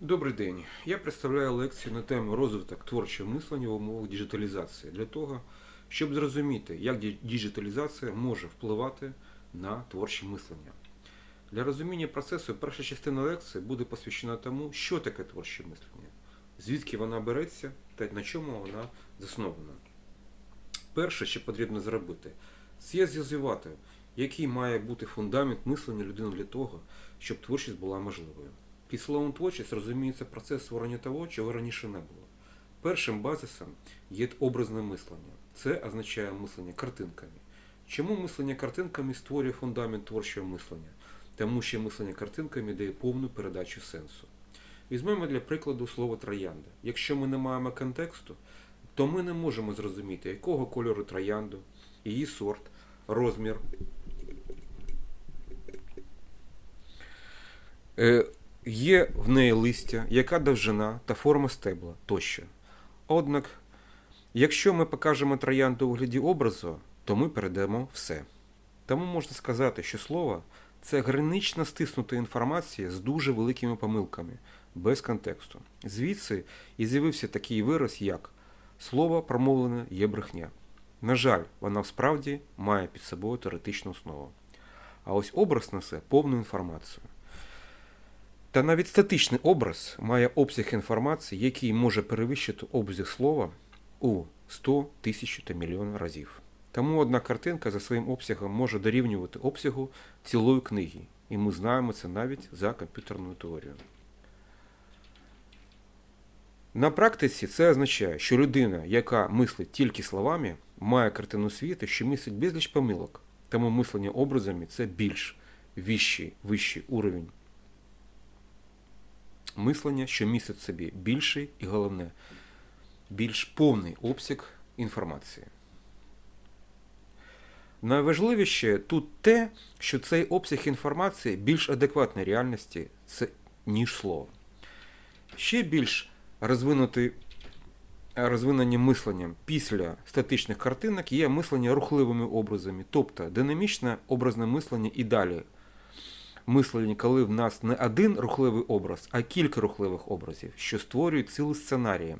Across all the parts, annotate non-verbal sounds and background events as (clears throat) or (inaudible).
Добрий день. Я представляю лекцію на тему розвиток творчого мислення в умовах діджиталізації для того, щоб зрозуміти, як діджиталізація може впливати на творче мислення. Для розуміння процесу перша частина лекції буде посвящена тому, що таке творче мислення, звідки вона береться та на чому вона заснована. Перше, що потрібно зробити, це з'ясувати, який має бути фундамент мислення людини для того, щоб творчість була можливою. Під словом творчість розуміється процес створення того, чого раніше не було. Першим базисом є образне мислення. Це означає мислення картинками. Чому мислення картинками створює фундамент творчого мислення? Тому що мислення картинками дає повну передачу сенсу. Візьмемо для прикладу слово троянда. Якщо ми не маємо контексту, то ми не можемо зрозуміти, якого кольору троянду, її сорт, розмір. Є в неї листя, яка довжина та форма стебла тощо. Однак, якщо ми покажемо троянду у вигляді образу, то ми передамо все. Тому можна сказати, що слово це гранично стиснута інформація з дуже великими помилками, без контексту. Звідси і з'явився такий вираз, як слово промовлене є брехня. На жаль, вона справді має під собою теоретичну основу. А ось образ несе повну інформацію. Та навіть статичний образ має обсяг інформації, який може перевищити обсяг слова у 100 тисяч та мільйон разів. Тому одна картинка за своїм обсягом може дорівнювати обсягу цілої книги, і ми знаємо це навіть за комп'ютерною теорією. На практиці це означає, що людина, яка мислить тільки словами, має картину світу, що містить безліч помилок. Тому мислення образами це більш вищий, вищий уровень мислення, що містить собі більший і головне, більш повний обсяг інформації. Найважливіше тут те, що цей обсяг інформації більш адекватний реальності, це, ніж слово. Ще більш розвинутий розвинення мисленням після статичних картинок є мислення рухливими образами, тобто динамічне образне мислення і далі мислення, коли в нас не один рухливий образ, а кілька рухливих образів, що створюють цілі сценарії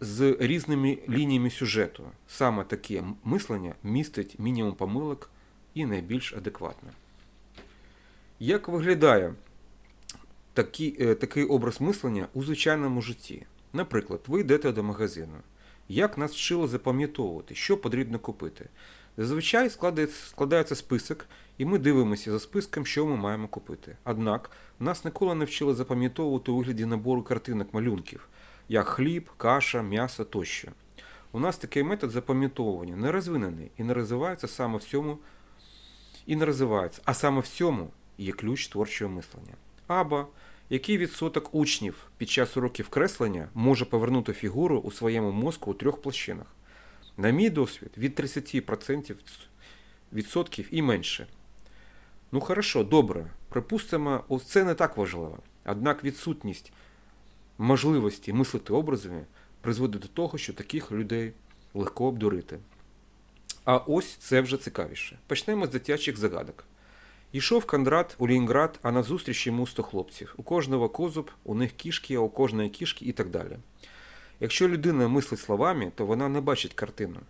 з різними лініями сюжету. Саме таке мислення містить мінімум помилок і найбільш адекватне. Як виглядає такий, е, такий образ мислення у звичайному житті? Наприклад, ви йдете до магазину. Як нас вчили запам'ятовувати, що потрібно купити? Зазвичай складається, список, і ми дивимося за списком, що ми маємо купити. Однак нас ніколи не вчили запам'ятовувати у вигляді набору картинок малюнків, як хліб, каша, м'ясо тощо. У нас такий метод запам'ятовування не розвинений і не розвивається саме в цьому, і не розвивається, а саме в цьому є ключ творчого мислення. Або який відсоток учнів під час уроків креслення може повернути фігуру у своєму мозку у трьох площинах? На мій досвід, від 30% відсотків і менше. Ну хорошо, добре. Припустимо, ось це не так важливо. Однак відсутність можливості мислити образами призводить до того, що таких людей легко обдурити. А ось це вже цікавіше. Почнемо з дитячих загадок. Йшов Кондрат у Лінград, а назустріч йому 100 хлопців. У кожного козуб, у них кішки, а у кожної кішки і так далі. Якщо людина мислить словами, то вона не бачить картину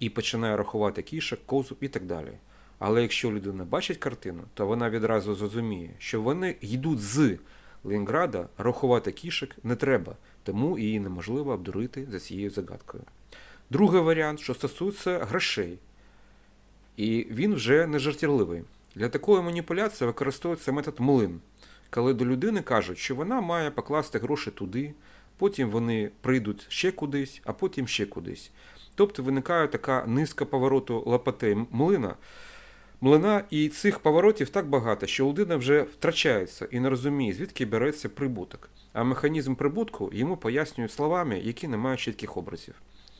і починає рахувати кішок, козуб і так далі. Але якщо людина бачить картину, то вона відразу зрозуміє, що вони йдуть з Ленінграда, рахувати кішок не треба, тому її неможливо обдурити за цією загадкою. Другий варіант, що стосується грошей, і він вже не жартівливий. Для такої маніпуляції використовується метод млин, коли до людини кажуть, що вона має покласти гроші туди, потім вони прийдуть ще кудись, а потім ще кудись. Тобто виникає така низка повороту лопатей млина. Млина і цих поворотів так багато, що людина вже втрачається і не розуміє, звідки береться прибуток. А механізм прибутку йому пояснюють словами, які не мають чітких образів.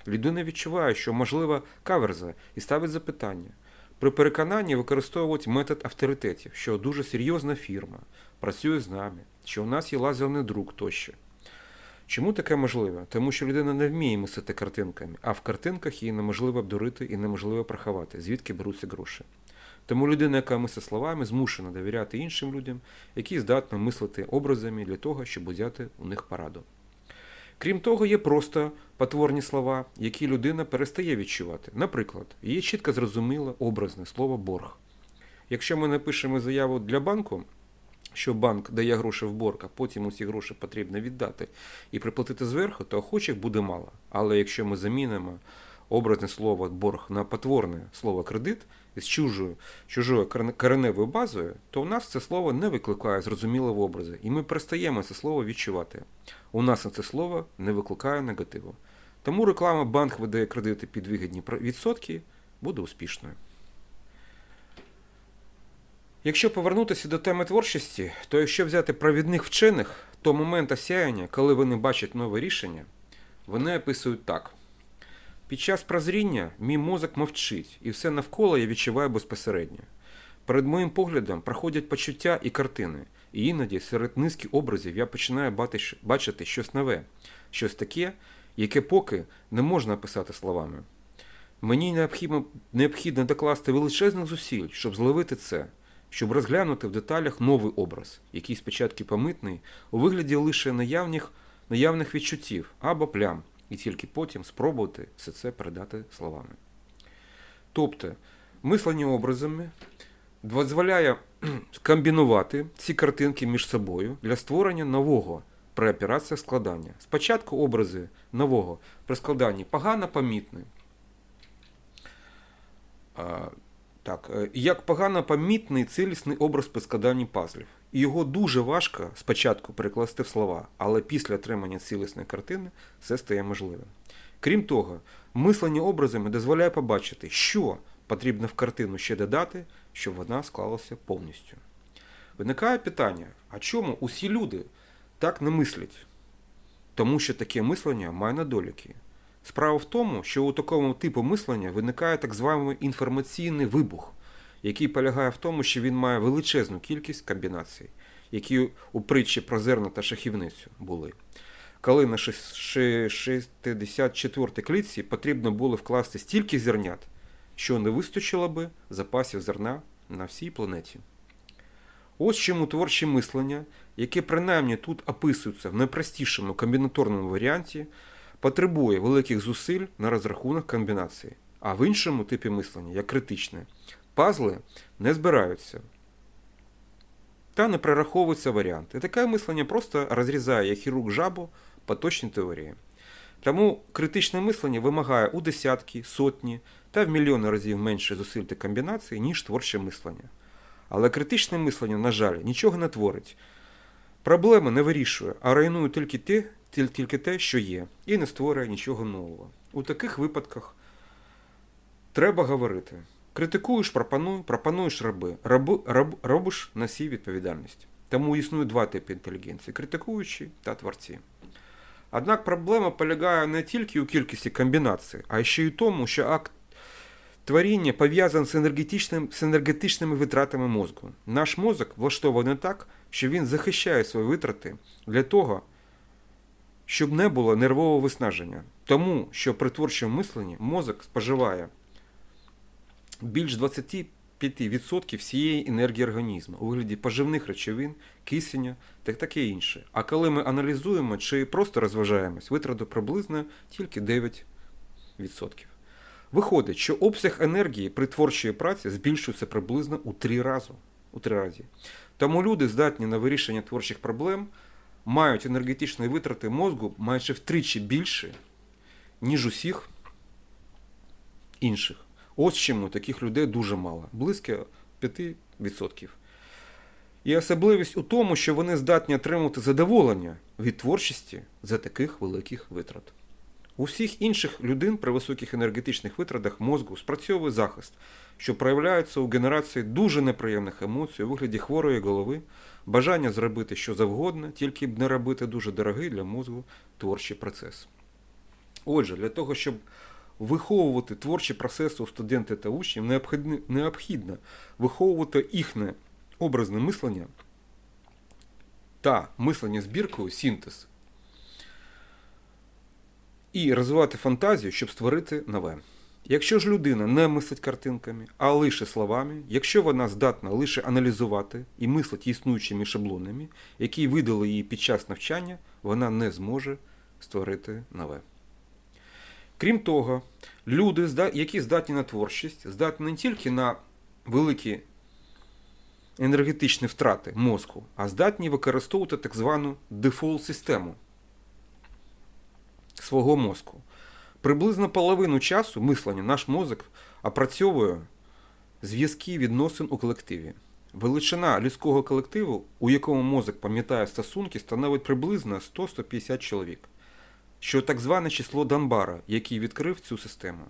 Людина відчуває, що можлива каверза, і ставить запитання. При переконанні використовують метод авторитетів, що дуже серйозна фірма, працює з нами, що у нас є лазерний друк тощо. Чому таке можливо? Тому що людина не вміє мислити картинками, а в картинках її неможливо обдурити і неможливо приховати, звідки беруться гроші. Тому людина, яка мислить словами, змушена довіряти іншим людям, які здатні мислити образами для того, щоб взяти у них пораду. Крім того, є просто потворні слова, які людина перестає відчувати. Наприклад, є чітко зрозуміле образне слово борг. Якщо ми напишемо заяву для банку, що банк дає гроші в борг, а потім усі гроші потрібно віддати і приплатити зверху, то охочих буде мало. Але якщо ми замінимо образне слово борг на потворне слово кредит з чужою, чужою корен- кореневою базою, то у нас це слово не викликає зрозумілого образу, і ми перестаємо це слово відчувати. У нас на це слово не викликає негативу. Тому реклама банк видає кредити під вигідні відсотки буде успішною. Якщо повернутися до теми творчості, то якщо взяти провідних вчених, то момент осяяння, коли вони бачать нове рішення, вони описують так. Під час прозріння мій мозок мовчить, і все навколо я відчуваю безпосередньо. Перед моїм поглядом проходять почуття і картини, і іноді серед низки образів я починаю бачити щось нове, щось таке, яке поки не можна описати словами. Мені необхідно, необхідно докласти величезних зусиль, щоб зловити це, щоб розглянути в деталях новий образ, який спочатку помитний, у вигляді лише наявних, наявних відчуттів або плям, і тільки потім спробувати все це передати словами. Тобто, мислення образами дозволяє (clears throat) комбінувати ці картинки між собою для створення нового при складання. Спочатку образи нового при складанні погано помітні. Так, е, як погано помітний цілісний образ при складанні пазлів. І його дуже важко спочатку перекласти в слова, але після отримання цілісної картини все стає можливим. Крім того, мислення образами дозволяє побачити, що потрібно в картину ще додати, щоб вона склалася повністю. Виникає питання: а чому усі люди так не мислять? Тому що таке мислення має недоліки. Справа в тому, що у такому типу мислення виникає так званий інформаційний вибух, який полягає в тому, що він має величезну кількість комбінацій, які у притчі про зерна та шахівницю були. Коли на шес- ше- 64 клітці потрібно було вкласти стільки зернят, що не вистачило би запасів зерна на всій планеті. Ось чому творче мислення, яке принаймні тут описується в найпростішому комбінаторному варіанті, потребує великих зусиль на розрахунок комбінації, а в іншому типі мислення, як критичне, пазли не збираються та не прораховуються варіанти. Таке мислення просто розрізає як хірург жабу по точній теорії. Тому критичне мислення вимагає у десятки, сотні та в мільйони разів менше зусиль та комбінацій, ніж творче мислення. Але критичне мислення, на жаль, нічого не творить. Проблеми не вирішує, а руйнує тільки те, тільки те, що є, і не створює нічого нового. У таких випадках треба говорити. Критикуєш, пропонуй, пропонуєш роби. Роби, роб, робиш носій відповідальність. Тому існує два типи інтелігенції критикуючі та творці. Однак проблема полягає не тільки у кількості комбінацій, а ще й у тому, що акт творіння пов'язаний з, енергетичним, з енергетичними витратами мозку. Наш мозок влаштований так, що він захищає свої витрати для того, щоб не було нервового виснаження. Тому що при творчому мисленні мозок споживає більш 25% всієї енергії організму у вигляді поживних речовин, кисення та таке інше. А коли ми аналізуємо чи просто розважаємось, витрати приблизно тільки 9%. Виходить, що обсяг енергії при творчій праці збільшується приблизно у три рази. У три рази. Тому люди, здатні на вирішення творчих проблем, мають енергетичні витрати мозку майже втричі більше, ніж усіх інших. Ось чому таких людей дуже мало, близько 5%. І особливість у тому, що вони здатні отримувати задоволення від творчості за таких великих витрат. У всіх інших людей при високих енергетичних витратах мозку спрацьовує захист, що проявляється у генерації дуже неприємних емоцій у вигляді хворої голови, бажання зробити що завгодно, тільки б не робити дуже дорогий для мозку творчий процес. Отже, для того, щоб виховувати творчі процеси у студентів та учнів, необхідно виховувати їхнє образне мислення та мислення збіркою синтез і розвивати фантазію, щоб створити нове. Якщо ж людина не мислить картинками, а лише словами, якщо вона здатна лише аналізувати і мислить існуючими шаблонами, які видали їй під час навчання, вона не зможе створити нове. Крім того, люди, які здатні на творчість, здатні не тільки на великі енергетичні втрати мозку, а здатні використовувати так звану дефолт-систему свого мозку. Приблизно половину часу мислення наш мозок опрацьовує зв'язки відносин у колективі. Величина людського колективу, у якому мозок пам'ятає стосунки, становить приблизно 100-150 чоловік, що так зване число Данбара, який відкрив цю систему.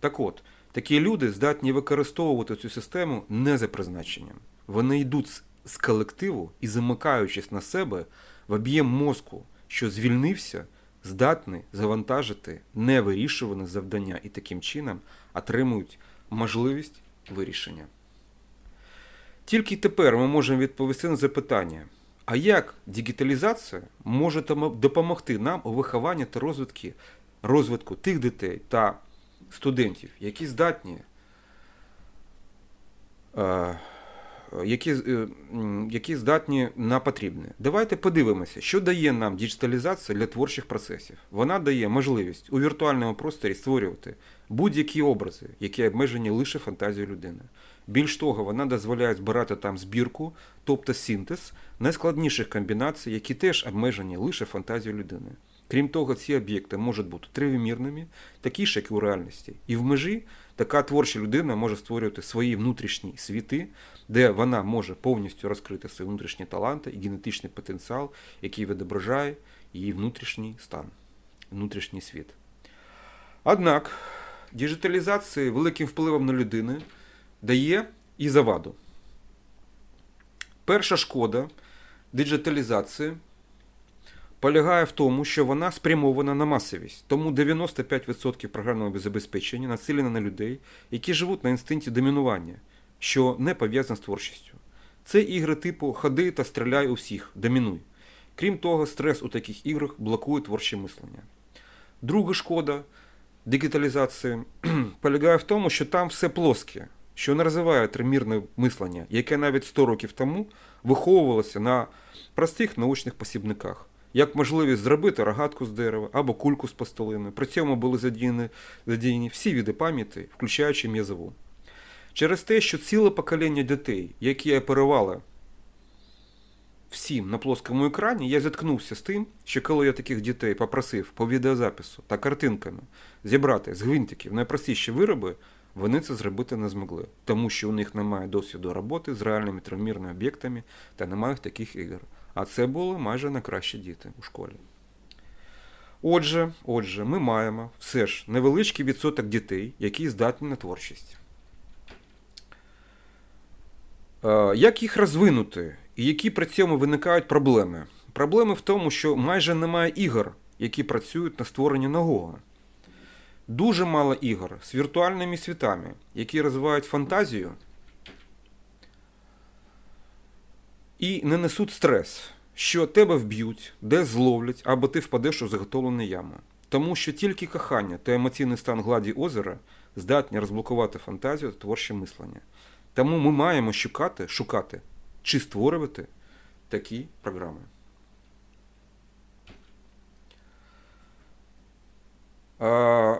Так от, такі люди здатні використовувати цю систему не за призначенням. Вони йдуть з- колективу і, замикаючись на себе, в об'єм мозку, що звільнився, здатні завантажити невирішуване завдання і таким чином отримують можливість вирішення. Тільки тепер ми можемо відповісти на запитання, а як дігіталізація може допомогти нам у вихованні та розвитку, розвитку тих дітей та студентів, які здатні, е, які, е, які здатні на потрібне. Давайте подивимося, що дає нам діджиталізація для творчих процесів. Вона дає можливість у віртуальному просторі створювати будь-які образи, які обмежені лише фантазією людини. Більш того, вона дозволяє збирати там збірку, тобто синтез найскладніших комбінацій, які теж обмежені лише фантазією людини. Крім того, ці об'єкти можуть бути тривимірними, такі ж, як і у реальності. І в межі така творча людина може створювати свої внутрішні світи, де вона може повністю розкрити свої внутрішні таланти і генетичний потенціал, який відображає її внутрішній стан, внутрішній світ. Однак діджиталізація великим впливом на людину дає і заваду. Перша шкода диджиталізації полягає в тому, що вона спрямована на масовість. Тому 95% програмного забезпечення націлено на людей, які живуть на інстинкті домінування, що не пов'язано з творчістю. Це ігри типу ходи та стріляй у всіх, домінуй. Крім того, стрес у таких іграх блокує творче мислення. Друга шкода дигіталізації (clears throat) полягає в тому, що там все плоске, що не розвиває тримірне мислення, яке навіть 100 років тому виховувалося на простих научних посібниках, як можливість зробити рогатку з дерева або кульку з постолини. При цьому були задіяні, задіяні всі види пам'яті, включаючи м'язову. Через те, що ціле покоління дітей, які оперували всім на плоскому екрані, я зіткнувся з тим, що коли я таких дітей попросив по відеозапису та картинками зібрати з гвинтиків найпростіші вироби, вони це зробити не змогли, тому що у них немає досвіду роботи з реальними тримірними об'єктами та немає таких ігор. А це були майже найкращі діти у школі. Отже, отже, ми маємо все ж невеличкий відсоток дітей, які здатні на творчість. Е, Як їх розвинути і які при цьому виникають проблеми? Проблеми в тому, що майже немає ігор, які працюють на створенні нового. Дуже мало ігор з віртуальними світами, які розвивають фантазію і не несуть стрес, що тебе вб'ють, де зловлять, або ти впадеш у заготовлену яму. Тому що тільки кохання та емоційний стан гладі озера здатні розблокувати фантазію та творче мислення. Тому ми маємо шукати, шукати чи створювати такі програми. А,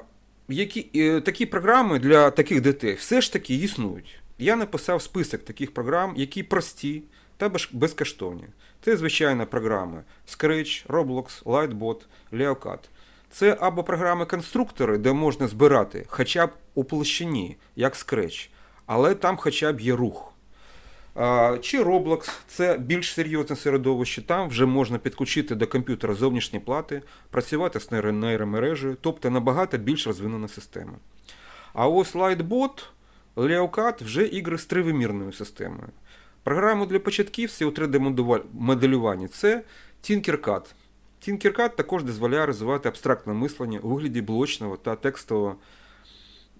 які, е, такі програми для таких дітей все ж таки існують. Я написав список таких програм, які прості та безкоштовні. Це, звичайно, програми Scratch, Roblox, Lightbot, Leocat. Це або програми-конструктори, де можна збирати хоча б у площині, як Scratch, але там хоча б є рух. Чи Roblox це більш серйозне середовище, там вже можна підключити до комп'ютера зовнішні плати, працювати з нейромережею, тобто набагато більш розвинена система. А ось Lightbot, Leocat вже ігри з тривимірною системою. Програму для початківців у 3D-моделюванні це Tinkercad. Tinkercad також дозволяє розвивати абстрактне мислення у вигляді блочного та текстового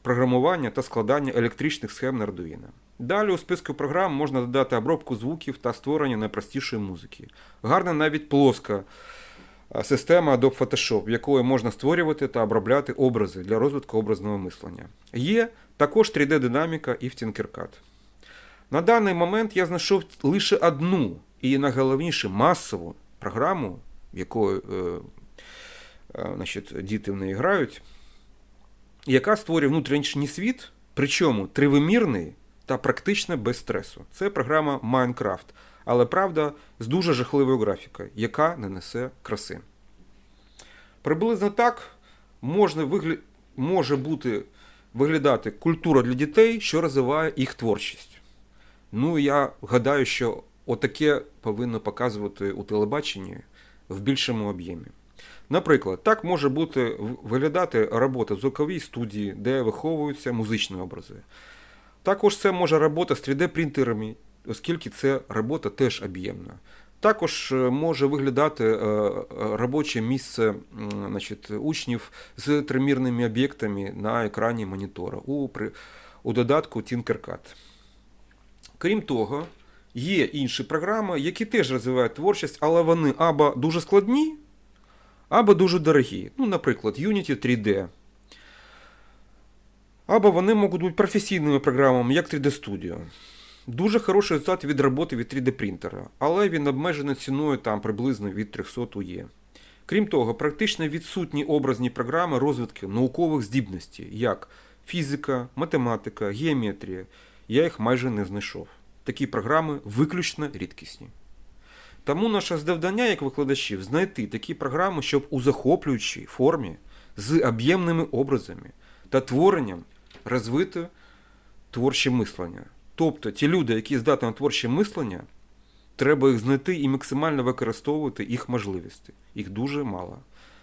програмування та складання електричних схем на Arduino. Далі у списку програм можна додати обробку звуків та створення найпростішої музики. Гарна навіть плоска система Adobe Photoshop, якою можна створювати та обробляти образи для розвитку образного мислення. Є також 3D-динаміка і в Tinkercad. На даний момент я знайшов лише одну і найголовніше масову програму, якою е, е, значить, діти в неї грають, яка створює внутрішній світ, причому тривимірний та практично без стресу. Це програма Minecraft, але правда з дуже жахливою графікою, яка не несе краси. Приблизно так можна вигля... може бути виглядати культура для дітей, що розвиває їх творчість. Ну, я гадаю, що отаке повинно показувати у телебаченні в більшому об'ємі. Наприклад, так може бути виглядати робота в звуковій студії, де виховуються музичні образи. Також це може робота з 3D-принтерами, оскільки це робота теж об'ємна. Також е, може виглядати е, е, робоче місце значить, учнів з тримірними об'єктами на екрані монітора у, у додатку Tinkercad. Крім того, є інші програми, які теж розвивають творчість, але вони або дуже складні, або дуже дорогі. Ну, наприклад, Unity 3D. Або вони можуть бути професійними програмами, як 3D Studio. Дуже хороший результат від роботи від 3D принтера, але він обмежений ціною там приблизно від 300 УЄ. Крім того, практично відсутні образні програми розвитку наукових здібностей, як фізика, математика, геометрія. Я їх майже не знайшов. Такі програми виключно рідкісні. Тому наше завдання як викладачів знайти такі програми, щоб у захоплюючій формі з об'ємними образами та творенням розвити творче мислення. Тобто ті люди, які здатні на творче мислення, треба їх знайти і максимально використовувати їх можливості. Їх дуже мало.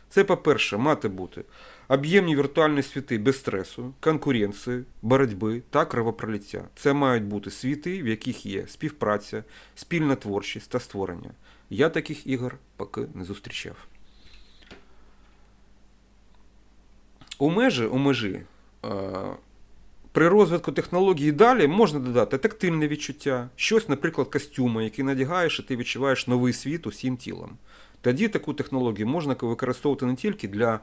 Це, по-перше, мати бути об'ємні віртуальні світи без стресу, конкуренції, боротьби та кровопролиття. Це мають бути світи, в яких є співпраця, спільна творчість та створення. Я таких ігор поки не зустрічав. У межі, у межі е, при розвитку технології далі можна додати тактильне відчуття, щось, наприклад, костюми, які надягаєш, і ти відчуваєш новий світ усім тілом. Тоді таку технологію можна використовувати не тільки для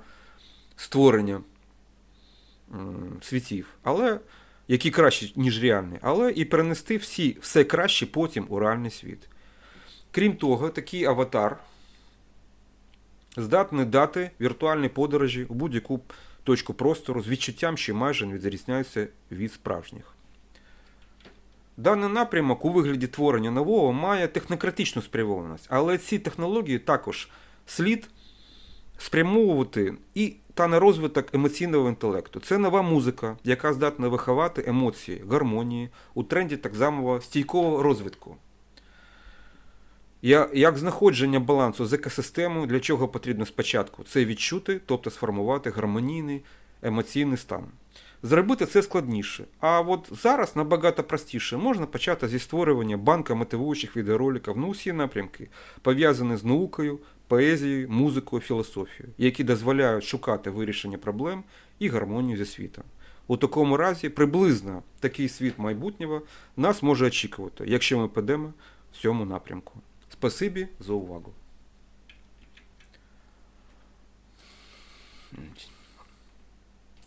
створення світів, але які кращі, ніж реальні, але і перенести всі, все краще потім у реальний світ. Крім того, такий аватар здатний дати віртуальні подорожі у будь-яку точку простору з відчуттям, що майже не відрізняються від справжніх. Даний напрямок у вигляді творення нового має технократичну спрямованість, але ці технології також слід спрямовувати і та на розвиток емоційного інтелекту. Це нова музика, яка здатна виховати емоції, гармонії у тренді так званого стійкого розвитку. Як знаходження балансу з екосистемою, для чого потрібно спочатку це відчути, тобто сформувати гармонійний емоційний стан. Зробити це складніше. А от зараз набагато простіше можна почати зі створювання банка мотивуючих відеороликів на усі напрямки, пов'язані з наукою, поезією, музикою, філософією, які дозволяють шукати вирішення проблем і гармонію зі світом. У такому разі приблизно такий світ майбутнього нас може очікувати, якщо ми підемо в цьому напрямку. Спасибі за увагу.